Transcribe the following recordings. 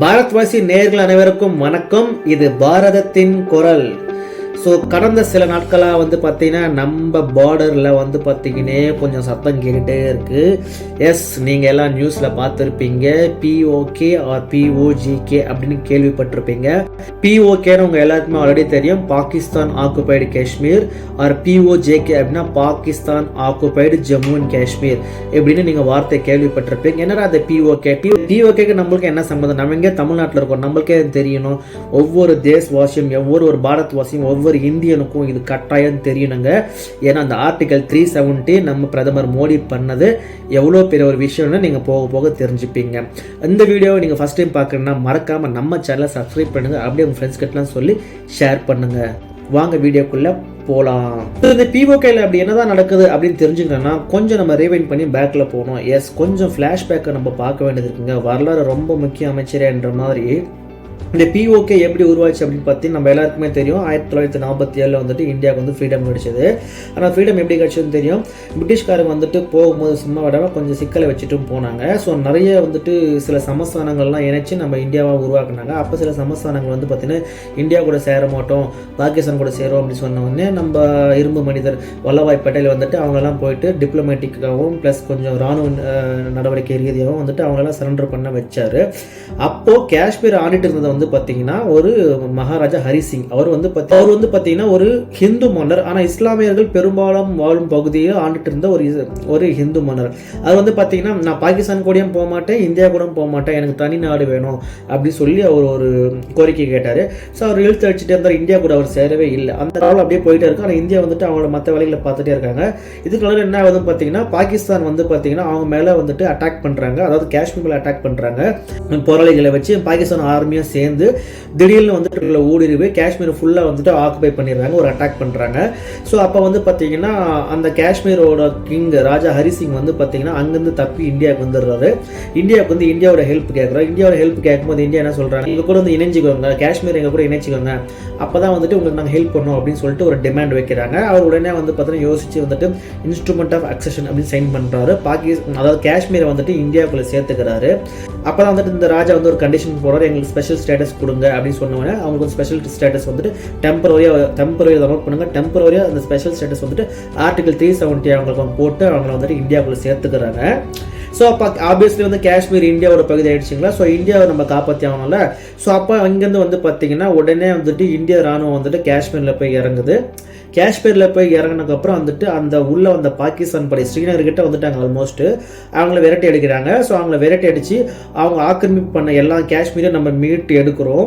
பாரத்வாசி நேர்கள் அனைவருக்கும் வணக்கம். இது பாரதத்தின் குரல். ஸோ கடந்த சில நாட்களாக வந்து பார்த்திங்கன்னா நம்ம பார்டரில் வந்து பார்த்திங்கன்னே கொஞ்சம் சத்தம் கேட்டுகிட்டே இருக்குது எஸ் நீங்கள் எல்லாம் நியூஸில் பார்த்துருப்பீங்க. பிஓகே ஆர் பிஓஜிகே அப்படின்னு கேள்விப்பட்டிருப்பீங்க. பிஓகேன்னு உங்கள் எல்லாருக்குமே ஆல்ரெடி தெரியும். பாகிஸ்தான் ஆக்குபைடு காஷ்மீர். ஆர் பிஓஜேகே அப்படின்னா பாகிஸ்தான் ஆக்குபைடு ஜம்மு அண்ட் காஷ்மீர் இப்படின்னு நீங்கள் வார்த்தை கேள்விப்பட்டிருப்பீங்க. என்னடா அந்த பிஓகே பிஓகேக்கு நம்மளுக்கு என்ன சம்மந்தம் நம்ம இங்கே தமிழ்நாட்டில் இருக்கோம். நம்மளுக்கே தெரியணும் ஒவ்வொரு தேசவாசியும் ஒவ்வொரு ஒரு பாரத் வாசியும் ஒவ்வொரு இந்தியனுக்கும் இது கட்டாயம் தெரியணுங்க. ஏன்னா அந்த ஆர்டிகல் த்ரீ செவன்ட்டி நம்ம பிரதமர் மோடி பண்ணது எவ்வளோ பெரிய ஒரு விஷயம்னு நீங்கள் போக போக தெரிஞ்சுப்பீங்க. இந்த வீடியோவை நீங்கள் ஃபஸ்ட் டைம் பார்க்குறேன்னா மறக்காமல் நம்ம சேனலை சப்ஸ்கிரைப் பண்ணுங்கள் அப்படியே உங்கள் ஃப்ரெண்ட்ஸ் கிட்டலாம் சொல்லி ஷேர் பண்ணுங்கள் வாங்க வீடியோக்குள்ளே போகலாம் இந்த பிஓகேல அப்படி என்னதான் நடக்குது அப்படின்னு தெரிஞ்சுக்கணும்னா கொஞ்சம் நம்ம ரீவைண்ட் பண்ணி பேக்கில் போகணும். எஸ் கொஞ்சம் ஃப்ளாஷ்பேக்கை நம்ம பார்க்க வேண்டியது இருக்குங்க. வரலாறு ரொம்ப முக்கிய அமைச்சரேன்ற மாதிரி இந்த பிஓகே எப்படி உருவாச்சு அப்படின்னு பார்த்தீங்கன்னா நம்ம எல்லாருக்குமே தெரியும். ஆயிரத்தி தொள்ளாயிரத்தி நாற்பத்தி ஏழில் வந்துட்டு இந்தியாவுக்கு வந்து ஃப்ரீடம் கிடைச்சது. ஆனால் ஃப்ரீடம் எப்படி கிடைச்சதுன்னு தெரியும். பிரிட்டிஷ்காரங்க வந்துட்டு போகும்போது சும்மா விடாமல் கொஞ்சம் சிக்கலை வச்சுட்டும் போனாங்க. ஸோ நிறைய வந்துட்டு சில சமஸ்தானங்கள்லாம் இணைச்சு நம்ம இந்தியாவை உருவாக்குனாங்க. அப்போ சில சமஸ்தானங்கள் வந்து பார்த்தீங்கன்னா இந்தியா கூட சேர மாட்டோம் பாகிஸ்தான் கூட சேரும் அப்படின்னு சொன்ன உடனே நம்ம இரும்பு மனிதர் வல்லபாய் பட்டேல் வந்துட்டு அவங்கெல்லாம் போயிட்டு டிப்ளமேட்டிக்காகவும் ப்ளஸ் கொஞ்சம் இராணுவ நடவடிக்கை ரீதியாகவும் வந்துட்டு அவங்களெல்லாம் சரண்டர் பண்ண வச்சார். அப்போது காஷ்மீர் ஆண்டுட்டு இருந்தது வந்து பார்த்தீங்கன்னா ஒரு மகாராஜா ஹரி சிங். அவர் வந்து அவர் வந்து பார்த்தீங்கன்னா ஒரு ஹிந்து மன்னர். ஆனால் இஸ்லாமியர்கள் பெரும்பாலும் வாழும் பகுதியில் ஆண்டுட்டு இருந்த ஒரு ஒரு ஹிந்து மன்னர். அது வந்து பார்த்தீங்கன்னா நான் பாகிஸ்தான் கூடயும் போக மாட்டேன் இந்தியா கூட போக மாட்டேன் எனக்கு தனி நாடு வேணும் அப்படின்னு சொல்லி அவர் ஒரு கோரிக்கை கேட்டார். ஸோ அவர் இழுத்து அடிச்சுட்டே இருந்தார் இந்தியா கூட அவர் சேரவே இல்லை. அந்த காலம் அப்படியே போயிட்டே இருக்கு. ஆனால் இந்தியா வந்துட்டு அவங்களோட மற்ற வேலைகளை பார்த்துட்டே இருக்காங்க. இதுக்குள்ள என்ன ஆகுதுன்னு பார்த்தீங்கன்னா பாகிஸ்தான் வந்து பார்த்தீங்கன்னா அவங்க மேலே வந்துட்டு அட்டாக் பண்ணுறாங்க அதாவது காஷ்மீர் அட்டாக் பண்ணுறாங்க போராளிகளை வச்சு பாகிஸ்தான் ஆர்மியாக சேர்ந்து திடீர்னு வந்துட்டு உள்ள ஊடுருவி காஷ்மீர் ஃபுல்லாக வந்துட்டு ஆக்குபை பண்ணிடுறாங்க ஒரு அட்டாக் பண்ணுறாங்க ஸோ அப்போ வந்து பார்த்தீங்கன்னா அந்த காஷ்மீரோட கிங் ராஜா ஹரி சிங் வந்து பார்த்தீங்கன்னா அங்கேருந்து தப்பி இந்தியாவுக்கு வந்துடுறாரு. இந்தியாவுக்கு வந்து இந்தியாவோட ஹெல்ப் கேட்குறோம் இந்தியாவோட ஹெல்ப் கேட்கும்போது இந்தியா என்ன சொல்கிறாங்க இங்கே கூட வந்து இணைஞ்சிக்கோங்க காஷ்மீர் எங்கள் கூட இணைச்சிக்கோங்க. அப்போ தான் வந்துட்டு உங்களுக்கு நாங்கள் ஹெல்ப் பண்ணோம் அப்படின்னு சொல்லிட்டு ஒரு டிமாண்ட் வைக்கிறாங்க. அவர் உடனே வந்து பார்த்தீங்கன்னா யோசிச்சு வந்துட்டு இன்ஸ்ட்ருமெண்ட் ஆஃப் அக்சஷன் அப்படின்னு சைன் பண்ணுறாரு பாகிஸ்தான் அதாவது காஷ்மீரை வந்துட்டு இந்தியாவுக்குள்ளே சேர்த்துக்கிறாரு. அப்போ தான் வந்துட்டு இந்த ராஜா வந்து ஒரு கண்டிஷன் போடுறாரு எங்களுக்கு ஸ்பெஷல் ஸ்டேட்டஸ் கொடுங்க அப்படின்னு சொன்னோன்னே அவங்களுக்கு ஒரு ஸ்பெஷல் ஸ்டேட்டஸ் வந்துட்டு டெம்பரரியாக டெம்பரரி டவுன்லோட் பண்ணுங்க. டெம்பரரியாக அந்த ஸ்பெஷல் ஸ்டேட்டஸ் வந்துட்டு ஆர்டிகல் த்ரீ செவன்ட்டி அவங்களுக்கு போட்டு அவங்கள வந்துட்டு இந்தியாவுக்குள்ளே சேர்த்துக்கிறாங்க. ஸோ அப்போ ஆப்வியஸ்லி வந்து காஷ்மீர் இந்தியாவோட பகுதி ஆயிடுச்சுங்களா? ஸோ இந்தியாவை நம்ம காப்பாற்றி ஆகணும்ல ஸோ அப்போ அங்கேருந்து வந்து பார்த்தீங்கன்னா உடனே வந்துட்டு இந்திய ராணுவம் வந்துட்டு காஷ்மீரில் போய் இறங்குது. காஷ்மீரில் போய் இறங்கினதுக்கப்புறம் வந்துட்டு அந்த உள்ளே வந்த பாகிஸ்தான் படை ஸ்ரீநகர் கிட்ட வந்துட்டாங்க ஆல்மோஸ்ட்டு அவங்கள விரட்டி அடிக்கிறாங்க. ஸோ அவங்கள விரட்டி அடித்து அவங்க ஆக்கிரமிப்பு பண்ண எல்லா காஷ்மீரையும் நம்ம மீட்டு எடுக்கிறோம்.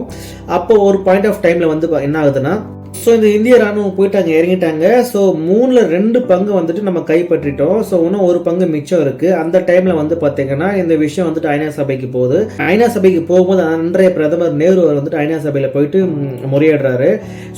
அப்போ ஒரு பாயிண்ட் ஆஃப் டைமில் வந்து என்ன ஆகுதுன்னா ஸோ இந்த இந்திய ராணுவம் போயிட்டாங்க இறங்கிட்டாங்க. ஸோ மூணில் ரெண்டு பங்கு வந்துட்டு நம்ம கைப்பற்றிட்டோம். ஸோ இன்னும் ஒரு பங்கு மிச்சம் இருக்குது அந்த டைமில் வந்து பார்த்தீங்கன்னா இந்த விஷயம் வந்துட்டு ஐநா சபைக்கு போகுது. ஐநா சபைக்கு போகும்போது அன்றைய பிரதமர் நேரு அவர் வந்துட்டு ஐநா சபையில் போயிட்டு முறையிடுறாரு.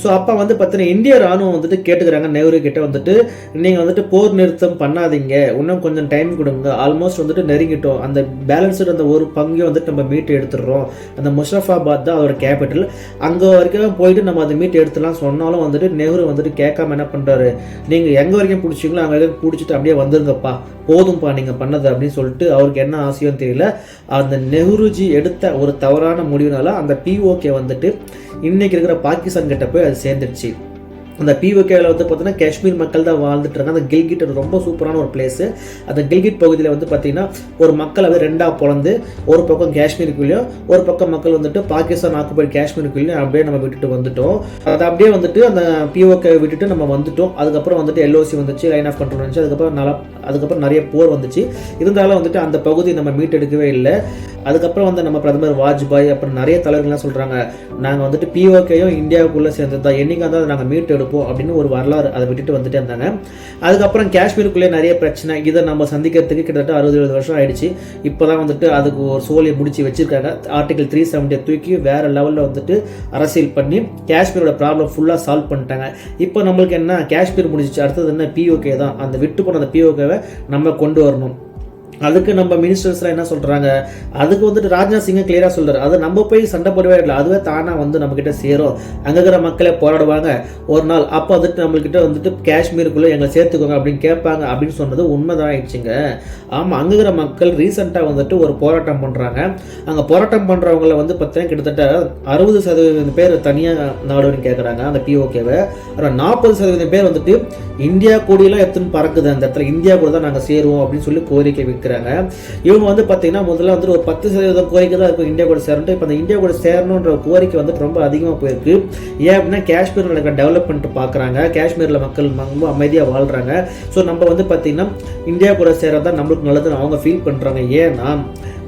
ஸோ அப்போ வந்து பார்த்தீங்கன்னா இந்திய ராணுவம் வந்துட்டு கேட்டுக்கிறாங்க. நேரு கிட்ட வந்துட்டு நீங்கள் வந்துட்டு போர் நிறுத்தம் பண்ணாதீங்க. இன்னும் கொஞ்சம் டைம் கொடுங்க. ஆல்மோஸ்ட் வந்துட்டு நெருங்கிட்டோம். அந்த பேலன்ஸ்டு அந்த ஒரு பங்கையும் வந்துட்டு நம்ம மீட்டு எடுத்துடுறோம். அந்த முஷரஃபாபாத் தான் அதோட கேபிட்டல் அங்கே வரைக்கும் போயிட்டு நம்ம அதை மீட்டு எடுத்துலாம் சொன்னாலும் வந்துட்டு நெஹ்ரு வந்துட்டு கேட்காம என்ன பண்ணுறாரு நீங்கள் எங்கே வரைக்கும் பிடிச்சிங்களோ அங்கே வரைக்கும் பிடிச்சிட்டு அப்படியே வந்துருங்கப்பா. போதும்ப்பா நீங்கள் பண்ணது அப்படின்னு சொல்லிட்டு அவருக்கு என்ன ஆசையும் தெரியல. அந்த நெஹ்ருஜி எடுத்த ஒரு தவறான முடிவுனால அந்த பிஓகே வந்துட்டு இன்றைக்கி இருக்கிற பாகிஸ்தான் கிட்ட போய் அது சேர்ந்துடுச்சு. அந்த பிஓகேவில் வந்து பார்த்தீங்கன்னா காஷ்மீர் மக்கள் தான் வாழ்ந்துட்டு இருக்காங்க. அந்த கில்கிட் ரொம்ப சூப்பரான ஒரு பிளேஸு அந்த கில்கிட் பகுதியில் வந்து பார்த்தீங்கன்னா ஒரு மக்கள் வந்து ரெண்டாக பிறந்து ஒரு பக்கம் காஷ்மீருக்குள்ளேயும் ஒரு பக்கம் மக்கள் வந்துட்டு பாகிஸ்தான் ஆக்குபைட் காஷ்மீருக்குள்ளேயும் அப்படியே நம்ம விட்டுட்டு வந்துட்டோம். அது அப்படியே வந்துட்டு அந்த பிஓகே விட்டுட்டு நம்ம வந்துட்டோம். அதுக்கப்புறம் வந்துட்டு எல்ஓசி வந்துச்சு லைன் ஆஃப் கண்ட்ரோல் வந்துச்சு. அதுக்கப்புறம் நல்லா அதுக்கப்புறம் நிறைய போர் வந்துச்சு. இருந்தாலும் வந்துட்டு அந்த பகுதி நம்ம மீட்டெடுக்கவே இல்லை. அதுக்கப்புறம் வந்து நம்ம பிரதமர் வாஜ்பாய் அப்புறம் நிறைய தலைவர்கள்லாம் சொல்கிறாங்க நாங்கள் வந்துட்டு பிஓகேயும் இந்தியாவுக்குள்ளே சேர்ந்தது தான் என்னைக்கு வந்து அதை நாங்கள் மீட்டு எடுப்போம் அப்படின்னு ஒரு வரலாறு அதை விட்டுட்டு வந்துட்டே இருந்தாங்க. அதுக்கப்புறம் காஷ்மீருக்குள்ளே நிறைய பிரச்சனை. இதை நம்ம சந்திக்கிறதுக்கு கிட்டத்தட்ட அறுபது எழுபது வருஷம் ஆயிடுச்சு. இப்போ தான் வந்துட்டு அதுக்கு ஒரு சோழியை முடிச்சு வச்சிருக்காங்க. ஆர்டிகல் த்ரீ செவன்ட்டியை தூக்கி வேற லெவலில் வந்துட்டு அரசியல் பண்ணி காஷ்மீரோட ப்ராப்ளம் ஃபுல்லாக சால்வ் பண்ணிட்டாங்க. இப்போ நம்மளுக்கு என்ன? காஷ்மீர் முடிஞ்சிச்சு. அடுத்தது என்ன? பிஓகே தான். அந்த விட்டு போன அந்த பிஓகேவை நம்ம கொண்டு வரணும். அதுக்கு நம்ம மினிஸ்டர்ஸ்லாம் என்ன சொல்கிறாங்க அதுக்கு வந்துட்டு ராஜ்நாத் சிங்கை கிளியராக சொல்கிறார் அது நம்ம போய் சண்டை போடவே இல்லை. அதுவே தானாக வந்து நம்மக்கிட்ட சேரும். அங்கே இருக்கிற மக்களே போராடுவாங்க. ஒரு நாள் அப்போ வந்துட்டு நம்மக்கிட்ட வந்துட்டு காஷ்மீருக்குள்ளே எங்களை சேர்த்துக்கோங்க அப்படின்னு கேட்பாங்க அப்படின்னு சொன்னது உண்மைதான் ஆயிடுச்சுங்க. ஆமாம் அங்கே இருக்கிற மக்கள் ரீசெண்டாக வந்துட்டு ஒரு போராட்டம் பண்ணுறாங்க அங்கே போராட்டம் பண்ணுறவங்கள வந்து பார்த்தீங்கன்னா கிட்டத்தட்ட அறுபது சதவீதம் பேர் தனியாக நாடுன்னு கேட்குறாங்க அந்த பிஓகேவை அப்புறம் நாற்பது சதவீதம் பேர் வந்துட்டு இந்தியா கூடியெல்லாம் எத்தனை பறக்குது. அந்த இடத்துல இந்தியா கூட தான் நாங்கள் சேருவோம் அப்படின்னு சொல்லி கோரிக்கை வைக்கிறாங்க. இவங்க வந்து பார்த்தீங்கன்னா முதல்ல வந்து ஒரு பத்து சதவீதம் கோரிக்கை தான் இருக்கும் இந்தியா கூட சேரணும் இப்போ அந்த இந்தியா கூட சேரணுன்ற கோரிக்கை வந்துட்டு ரொம்ப அதிகமாக போயிருக்கு. ஏன் அப்படின்னா காஷ்மீர் நடக்கிற டெவலப்மெண்ட் பார்க்குறாங்க காஷ்மீரில் மக்கள் ரொம்ப அமைதியாக வாழ்கிறாங்க ஸோ நம்ம வந்து பார்த்தீங்கன்னா இந்தியா கூட சேரதான் நம்மளுக்கு நல்லதுன்னு அவங்க ஃபீல் பண்ணுறாங்க ஏன்னா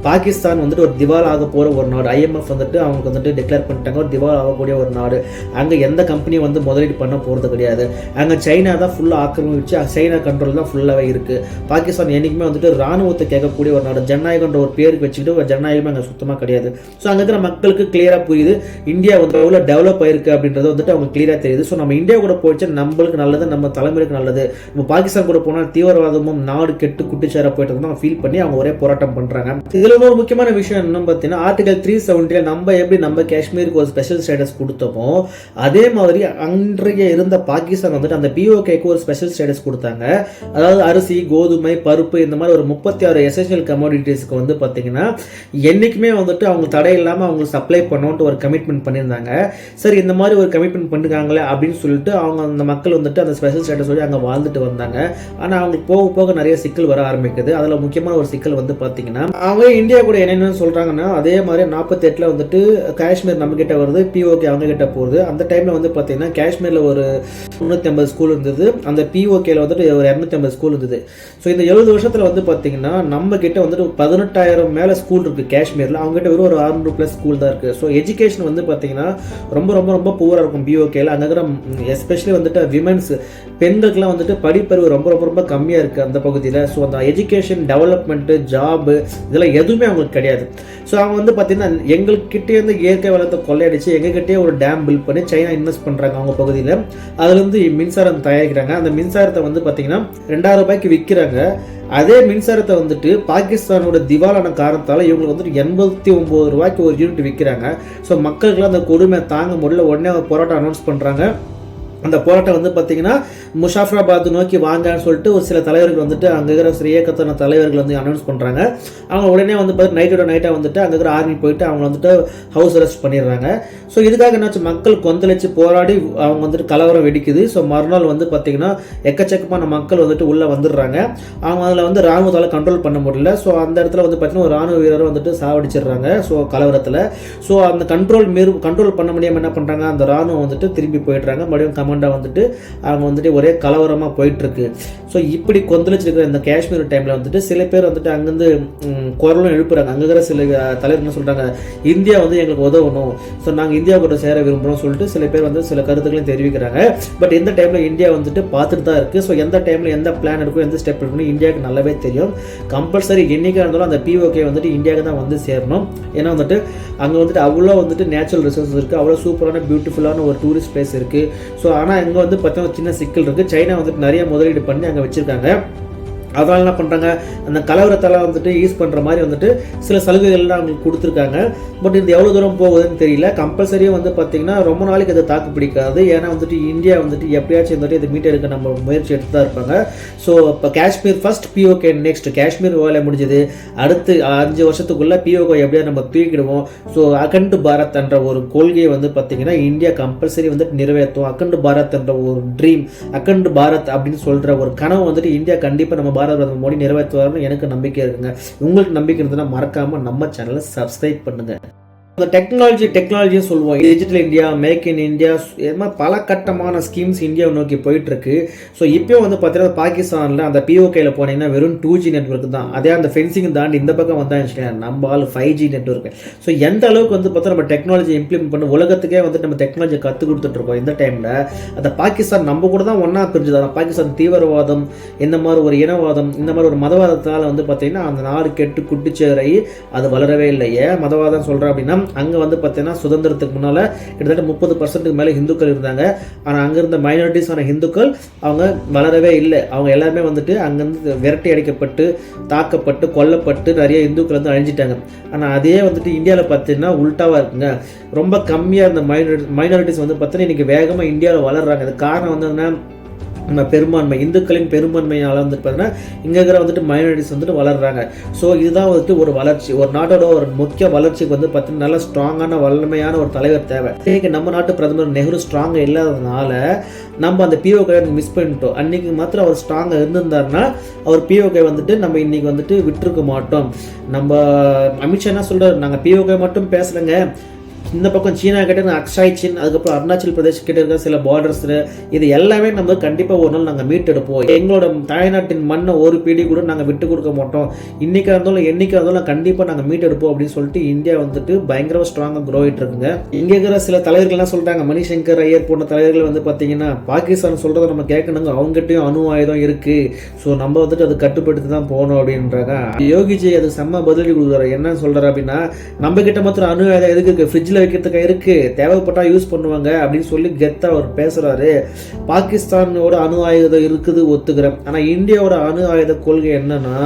பாகிஸ்தான் வந்துட்டு ஒரு திவால் ஆக போகிற ஒரு நாடு. ஐஎம்எஃப் வந்துட்டு அவங்களுக்கு வந்துட்டு டிக்ளேர் பண்ணிட்டாங்க. ஒரு திவால் ஆகக்கூடிய ஒரு நாடு. அங்கே எந்த கம்பெனியும் வந்து முதலீடு பண்ண போகிறது கிடையாது. அங்கே சைனா தான் ஃபுல்லாக ஆக்கிரமிச்சு சைனா கண்ட்ரோல் தான் ஃபுல்லாகவே இருக்குது பாகிஸ்தான் என்றைக்குமே வந்துட்டு ராணுவத்தை கேட்கக்கூடிய ஒரு நாடு. ஜனநாயகன்ற ஒரு பேருக்கு வச்சுக்கிட்டு ஒரு ஜனநாயகமே அங்கே சுத்தமாக கிடையாது. ஸோ அங்கே இருக்கிற மக்களுக்கு கிளியராக புரியுது. இந்தியா வந்து எவ்வளோ டெவலப் ஆயிருக்கு அப்படின்றது வந்துட்டு அவங்க கிளியராக தெரியுது. ஸோ நம்ம இந்தியா கூட போயிடுச்சு. நம்மளுக்கு நல்லது நம்ம தலைமுறைக்கு நல்லது. நம்ம பாகிஸ்தான் கூட போனால் தீவிரவாதமும் நாடு கெட்டு குட்டிச்சார போயிட்டு தான் ஃபீல் பண்ணி அவங்க ஒரே போராட்டம் பண்ணுறாங்க இதில் இன்னொரு முக்கியமான விஷயம் என்ன பார்த்தீங்கன்னா ஆர்டிகல் த்ரீ செவன்ட்டியில் நம்ம எப்படி நம்ம காஷ்மீருக்கு ஒரு ஸ்பெஷல் ஸ்டேட்டஸ் கொடுத்தோமோ அதே மாதிரி அன்றைய இருந்த பாகிஸ்தான் வந்துட்டு அந்த பிஓகேக்கு ஒரு ஸ்பெஷல் ஸ்டேட்டஸ் கொடுத்தாங்க. அதாவது அரிசி கோதுமை பருப்பு இந்த மாதிரி ஒரு முப்பத்தி ஆறு எசென்ஷியல் கமோடிட்டிஸ்க்கு வந்து பார்த்தீங்கன்னா என்றைக்குமே வந்துட்டு அவங்க தடை இல்லாமல் அவங்க சப்ளை பண்ணோன்ட்டு ஒரு கமிட்மெண்ட் பண்ணியிருந்தாங்க. சரி இந்த மாதிரி ஒரு கமிட்மெண்ட் பண்ணிருக்காங்களே அப்படின்னு சொல்லிட்டு அவங்க அந்த மக்கள் வந்துட்டு அந்த ஸ்பெஷல் ஸ்டேட்டஸ் சொல்லி அங்கே வாழ்ந்துட்டு வந்தாங்க. ஆனால் அவங்களுக்கு போக போக நிறைய சிக்கல் வர ஆரம்பிக்குது. அதில் முக்கியமான ஒரு சிக்கல் வந்து பார்த்தீங்கன்னா அவங்க இந்தியா கூட என்னென்னு சொல்கிறாங்கன்னா அதே மாதிரி நாற்பத்தெட்டில் வந்துட்டு காஷ்மீர் நம்மக்கிட்ட வருது பிஓகே அவங்கக்கிட்ட போகுது. அந்த டைமில் வந்து பார்த்தீங்கன்னா காஷ்மீரில் ஒரு முந்நூற்றி ஐம்பது ஸ்கூல் இருந்தது. அந்த பிஓகேல வந்துட்டு ஒரு இரநூத்தி ஐம்பது ஸ்கூல் இருந்தது. ஸோ இந்த எழுபது வருஷத்தில் வந்து பார்த்தீங்கன்னா நம்மக்கிட்ட வந்துட்டு பதினெட்டாயிரம் மேலே ஸ்கூல் இருக்குது காஷ்மீரில். அவங்ககிட்ட வெறும் ஒரு ஆறுநூறு ப்ளஸ் ஸ்கூல் தான் இருக்குது ஸோ எஜுகேஷன் வந்து பார்த்தீங்கன்னா ரொம்ப ரொம்ப ரொம்ப புவராக இருக்கும் பிஓகேல அங்கே இருக்கிற எஸ்பெஷலி வந்துட்டு விமன்ஸ் பெண்களுக்குலாம் வந்துட்டு படிப்பறிவு ரொம்ப ரொம்ப ரொம்ப கம்மியாக இருக்குது அந்த பகுதியில். ஸோ அந்த எஜுகேஷன் டெவலப்மெண்ட்டு ஜாப் இதெல்லாம் எது எதுவுமே அவங்களுக்கு கிடையாது. ஸோ அவங்க வந்து பார்த்தீங்கன்னா எங்கள்கிட்டே வந்து இயற்கை வளத்தை கொள்ளையடிச்சு எங்ககிட்டயே ஒரு டேம் பில்ட் பண்ணி சைனா இன்வெஸ்ட் பண்ணுறாங்க அவங்க பகுதியில். அதுலேருந்து மின்சாரம் தயாரிக்கிறாங்க. அந்த மின்சாரத்தை வந்து பார்த்தீங்கன்னா ரெண்டாயிரம் ரூபாய்க்கு விற்கிறாங்க அதே மின்சாரத்தை வந்துட்டு பாகிஸ்தானோட திவாலான காரணத்தால் இவங்களுக்கு வந்துட்டு எண்பத்தி ஒம்பது ரூபாய்க்கு ஒரு யூனிட் விற்கிறாங்க ஸோ மக்களுக்குலாம் அந்த கொடுமை தாங்க முடியல. உடனே போராட்டம் அனௌன்ஸ் பண்ணுறாங்க அந்த போராட்டம் வந்து பார்த்தீங்கன்னா முஷாஃபராபாத் நோக்கி வாங்கன்னு சொல்லிட்டு ஒரு சில தலைவர்கள் வந்துட்டு அங்கே இருக்கிற சில இயக்கத்தான தலைவர்கள் வந்து அனௌன்ஸ் பண்ணுறாங்க அவங்க உடனே வந்து பார்த்து நைட்டோட நைட்டாக வந்துட்டு அங்கே இருக்கிற ஆர்மி போயிட்டு அவங்க வந்துட்டு ஹவுஸ் அரெஸ்ட் பண்ணிடுறாங்க. ஸோ இதுக்காக என்னாச்சு? மக்கள் கொந்தளிச்சு போராடி அவங்க வந்துட்டு கலவரம் வெடிக்குது. ஸோ மறுநாள் வந்து பார்த்தீங்கன்னா எக்கச்சக்கமான மக்கள் வந்துட்டு உள்ளே வந்துடுறாங்க. அவங்க அதில் வந்து ராணுவத்தால் கண்ட்ரோல் பண்ண முடியல. ஸோ அந்த இடத்துல வந்து பார்த்தீங்கன்னா ஒரு ராணுவ வீரரை வந்துட்டு சாவடிச்சிடுறாங்க. ஸோ கலவரத்தில். ஸோ அந்த கண்ட்ரோல் மீறு கண்ட்ரோல் பண்ண முடியாமல் என்ன பண்ணுறாங்க அந்த ராணுவம் வந்துட்டு திரும்பி போயிடுறாங்க. மறுபடியும் கமெண்டாக வந்துட்டு அவங்க வந்துட்டு ஒரே கலவரமாக போயிட்டுருக்கு. ஸோ இப்படி கொந்தளிச்சிருக்கிற இந்த காஷ்மீர் டைமில் வந்துட்டு சில பேர் வந்துட்டு அங்கேருந்து குரலும் எழுப்புறாங்க. அங்கே இருக்கிற சில தலைவர் என்ன சொல்கிறாங்க இந்தியா வந்து எங்களுக்கு உதவணும். ஸோ நாங்கள் இந்தியா கூட சேர விரும்புகிறோம் சொல்லிட்டு சில பேர் வந்து சில கருத்துக்களையும் தெரிவிக்கிறாங்க. பட் இந்த டைமில் இந்தியா வந்துட்டு பார்த்துட்டு தான் இருக்குது ஸோ எந்த டைமில் எந்த பிளான் இருக்கும் எந்த ஸ்டெப் இருக்குன்னு இந்தியாவுக்கு நல்லாவே தெரியும். கம்பல்சரி என்றைக்காக இருந்தாலும் அந்த பிஓகே வந்துட்டு இந்தியாவுக்கு தான் வந்து சேரணும். ஏன்னா வந்துட்டு அங்கே வந்துட்டு அவ்வளோ வந்துட்டு நேச்சுரல் ரிசோர்ஸஸ் இருக்குது அவ்வளோ சூப்பரான பியூட்டிஃபுல்லான ஒரு டூரிஸ்ட் பிளேஸ் இருக்குது ஸோ ஆனால் இங்கே வந்து பார்த்தீங்கன்னா சின்ன சிக்கல் இருக்குது சைனா வந்துட்டு நிறைய முதலீடு பண்ணி அங்கே வச்சுருக்காங்க. அதனால் என்ன பண்ணுறாங்க அந்த கலவரத்தால் வந்துட்டு யூஸ் பண்ணுற மாதிரி வந்துட்டு சில சலுகைகள்லாம் அவங்களுக்கு கொடுத்துருக்காங்க. பட் இது எவ்வளோ தூரம் போகுதுன்னு தெரியல. கம்பல்சரியாக வந்து பார்த்தீங்கன்னா ரொம்ப நாளைக்கு அதை தாக்கு பிடிக்காது. ஏன்னா வந்துட்டு இந்தியா வந்துட்டு எப்படியாச்சும் வந்துட்டு இதை மீட் எடுக்க நம்ம முயற்சி எடுத்து தான் இருப்பாங்க. ஸோ இப்போ காஷ்மீர் ஃபர்ஸ்ட் பிஓகே நெக்ஸ்ட் காஷ்மீர் வேலை முடிஞ்சது. அடுத்து அஞ்சு வருஷத்துக்குள்ளே பிஓகோ எப்படியா நம்ம தூக்கிடுவோம். ஸோ அகண்டு பாரத் என்ற ஒரு கொள்கையை வந்து பார்த்தீங்கன்னா இந்தியா கம்பல்சரி வந்துட்டு நிறைவேற்றும். அகண்டு பாரத் என்ற ஒரு ட்ரீம் அகண்டு பாரத் அப்படின்னு சொல்கிற ஒரு கனவு வந்துட்டு இந்தியா கண்டிப்பாக நம்ம பாரத பிரதமர் மோடி நிறைவேற்றுவார்னு எனக்கு நம்பிக்கை இருக்குங்க. உங்களுக்கு நம்பிக்கை இருந்ததுன்னா மறக்காமல் நம்ம சேனலை சப்ஸ்கிரைப் பண்ணுங்க. இந்த டெக்னாலஜி டெக்னாலஜியை சொல்லுவோம். Digital India make in India இது மாதிரி பல கட்டமான ஸ்கீம்ஸ் இந்தியாவை நோக்கி போயிட்டுருக்கு. ஸோ இப்போயும் வந்து பார்த்தீங்கன்னா பாகிஸ்தானில் அந்த பிஓகேயில் போனீங்கன்னா வெறும் டூ ஜி நெட்ஒர்க் தான். அதே அந்த ஃபென்சிங் தாண்டி இந்த பக்கம் வந்தாங்க நம்ம ஆள் ஃபைவ் ஜி நெட்ஒர்க் ஸோ எந்த அளவுக்கு வந்து பார்த்தா நம்ம டெக்னாலஜி இம்ப்ளிமெண்ட் பண்ணி உலகத்துக்கே வந்து நம்ம டெக்னாலஜி கற்றுக் கொடுத்துட்ருக்கோம் இந்த டைமில் அந்த பாகிஸ்தான் நம்ம கூட தான் ஒன்றா பிரிஞ்சுது. பாகிஸ்தான் தீவிரவாதம் இந்த மாதிரி ஒரு இனவாதம் இந்த மாதிரி ஒரு மதவாதத்தால் வந்து பார்த்தீங்கன்னா அந்த நாடு கெட்டு குட்டிச்சேரை அது வளரவே இல்லை. ஏன் மதவாதம் சொல்கிறேன் அப்படின்னா அங்கே வந்து பார்த்தீங்கன்னா சுதந்திரத்துக்கு முன்னால் கிட்டத்தட்ட முப்பது பர்சன்ட்டுக்கு மேலே ஹிந்துக்கள் இருந்தாங்க. ஆனால் அங்கே இருந்த மைனாரிட்டிஸான ஹிந்துக்கள் அவங்க வளரவே இல்லை. அவங்க எல்லாருமே வந்துட்டு அங்கேருந்து விரட்டி அடிக்கப்பட்டு தாக்கப்பட்டு கொல்லப்பட்டு நிறைய இந்துக்கள் வந்து அழிஞ்சிட்டாங்க. ஆனால் அதே வந்துட்டு இந்தியாவில் பார்த்தீங்கன்னா உல்ட்டாவாக இருக்குங்க. ரொம்ப கம்மியாக இருந்த மைனாரிட்டி மைனாரிட்டிஸ் வந்து பார்த்தீங்கன்னா இன்றைக்கி வேகமாக இந்தியாவில் வளர்கிறாங்க அது காரணம் வந்து நம்ம பெரும்பான்மை இந்துக்களின் பெரும்பான்மையால் வந்துட்டு பார்த்தீங்கன்னா இங்கே இருக்கிற வந்துட்டு மைனாரிட்டிஸ் வந்துட்டு வளர்கிறாங்க ஸோ இதுதான் வந்துட்டு ஒரு வளர்ச்சி. ஒரு நாட்டோட ஒரு முக்கிய வளர்ச்சிக்கு வந்து பார்த்தீங்கன்னா நல்ல ஸ்ட்ராங்கான வல்லமையான ஒரு தலைவர் தேவை. இன்னைக்கு நம்ம நாட்டு பிரதமர் நெஹ்ரு ஸ்ட்ராங்காக இல்லாததுனால நம்ம அந்த பிஓகே மிஸ் பண்ணிட்டோம். அன்னைக்கு மாத்திரம் அவர் ஸ்ட்ராங்காக இருந்திருந்தாருன்னா அவர் பிஓகே வந்துட்டு நம்ம இன்னைக்கு வந்துட்டு விட்டுருக்க மாட்டோம். நம்ம அமித்ஷா என்ன சொல்கிறார் நாங்கள் பிஓகே மட்டும் பேசலைங்க. இந்த பக்கம் சீனா கிட்ட அக்ஷாய் சின் அதுக்கப்புறம் அருணாச்சல் பிரதேஷ் கிட்ட இருக்க சில பார்டர்ஸ் இது எல்லாமே நம்ம கண்டிப்பாக ஒரு நாள் நாங்கள் மீட்டெடுப்போம். எங்களோட தாய்நாட்டின் மண்ணை ஒரு பிடி கூட நாங்கள் விட்டு கொடுக்க மாட்டோம். இன்றைக்காக இருந்தாலும் என்றைக்காக இருந்தாலும் கண்டிப்பாக நாங்கள் மீட்டெடுப்போம் அப்படின்னு சொல்லிட்டு இந்தியா வந்துட்டு பயங்கரமாக ஸ்ட்ராங்காக க்ரோ ஆகிட்டு இருக்குங்க. இங்கே இருக்கிற சில தலைவர்கள்லாம் சொல்கிறாங்க மணிசங்கர் ஐயர் போன்ற தலைவர்கள் வந்து பார்த்தீங்கன்னா பாகிஸ்தான் சொல்கிறத நம்ம கேட்கணுங்க. அவங்ககிட்டயும் அணு ஆயுதம் இருக்குது ஸோ நம்ம வந்துட்டு அதை கட்டுப்படுத்தி தான் போகணும் அப்படின்றாங்க. யோகிஜி அது செம்ம பதிலடி கொடுக்குறாரு. என்ன சொல்கிறாரு அப்படின்னா நம்ம கிட்ட மாத்திரம் அணு ஆயுதம் எதுக்கு இருக்குது ஃப்ரிட்ஜில் வைக்கிறதுக்கு இருக்கு? தேவைப்பட்டா யூஸ் பண்ணுவாங்க அப்படின்னு சொல்லி கெத்தா அவர் பேசுறாரு. பாகிஸ்தானோட அணு ஆயுதம் இருக்குது ஒத்துக்கிறேன். ஆனா இந்தியாவோட அணு ஆயுத கொள்கை என்னன்னா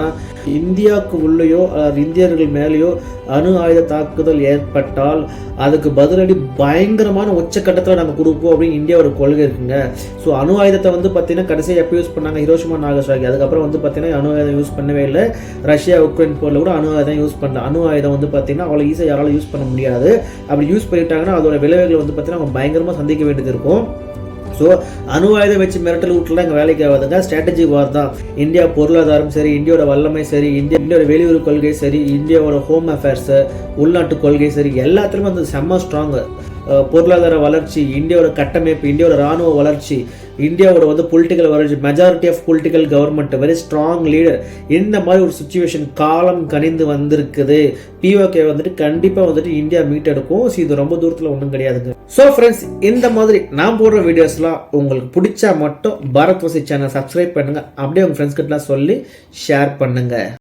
இந்தியாவுக்கு உள்ளேயோ இந்தியர்கள் மேலேயோ அணு ஆயுத தாக்குதல் ஏற்பட்டால் அதுக்கு பதிலடி பயங்கரமான உச்சக்கட்டத்தில் நாங்கள் கொடுப்போம் அப்படின்னு இந்தியாவோட கொள்கை இருக்குங்க. ஸோ அணு ஆயுதத்தை வந்து பார்த்தீங்கன்னா கடைசியாக எப்போ யூஸ் பண்ணாங்க? Hiroshima Nagasaki. அதுக்கப்புறம் வந்து பார்த்தீங்கன்னா அணு ஆயுதம் யூஸ் பண்ணவே இல்லை. ரஷ்யா உக்ரைன் போரில் கூட அணு ஆயுதம் யூஸ் பண்ணல. அணு ஆயுதம் வந்து பார்த்தீங்கன்னா அவ்வளோ ஈஸியாக யாராலும் யூஸ் பண்ண முடியாது. அப்படி யூஸ் பண்ணிட்டாங்கன்னா அதோட விளைவுகள் வந்து பார்த்தீங்கன்னா அவங்க பயங்கரமாக சந்திக்க வேண்டியது இருக்கும். ஸோ அணு ஆயுதம் வச்சு மிரட்டல் விட்டுலாம் எங்கள் வேலைக்கு ஆகாதுங்க ஸ்ட்ராட்டஜி வார் தான். இந்தியா பொருளாதாரம் சரி இந்தியாவோட வல்லமை சரி இந்தியா இந்தியாவோட வெளியுறவு கொள்கை சரி இந்தியாவோட ஹோம் அஃபேர்ஸு உள்நாட்டு கொள்கை சரி எல்லாத்துலேயுமே அந்த செம்ம ஸ்ட்ராங்கு பொருளாதார வளர்ச்சி இந்தியாவோட கட்டமைப்பு இந்தியாவோட ராணுவ வளர்ச்சி இந்தியாவோட வந்து பொலிட்டிக்கல் வளர்ச்சி majority of political government very strong leader இந்த மாதிரி ஒரு சுச்சுவேஷன் காலம் கனிந்து வந்திருக்குது. பிஓகே வந்துட்டு கண்டிப்பாக வந்துட்டு இந்தியா மீட் எடுக்கும். ஸோ இது ரொம்ப தூரத்தில் ஒன்றும் கிடையாதுங்க. ஸோ ஃப்ரெண்ட்ஸ் இந்த மாதிரி நான் போடுற வீடியோஸ்லாம் உங்களுக்கு பிடிச்சா மட்டும் பாரத் வசி சேனல் சப்ஸ்கிரைப் பண்ணுங்கள் அப்படியே உங்கள் ஃப்ரெண்ட்ஸ் கிட்டலாம் சொல்லி ஷேர் பண்ணுங்கள்